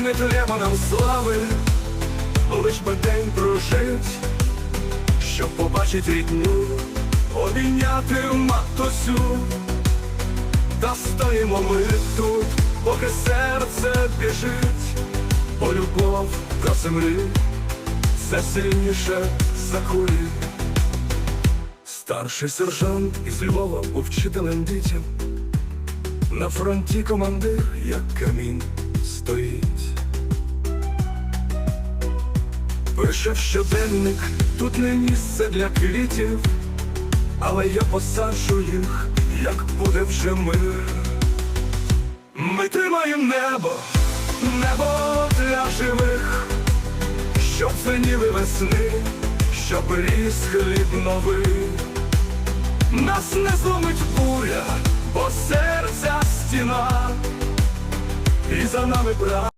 не треба нам слави, лиш би день прожить, щоб побачить рідню, обійняти матусю. Та стоїмо ми тут, поки серце біжить, бо любов до землі все сильніше за кулі. Старший сержант із Львова був вчителем дітям. На фронті командир, як камінь, стоїть. Пише в щоденник, тут не місце для квітів, але я посаджу їх, як буде вже мир. Ми тримаємо небо, небо для живих, щоб звеніли весни, щоб ріс хліб новий. Нас не зломить буря, за нами брат.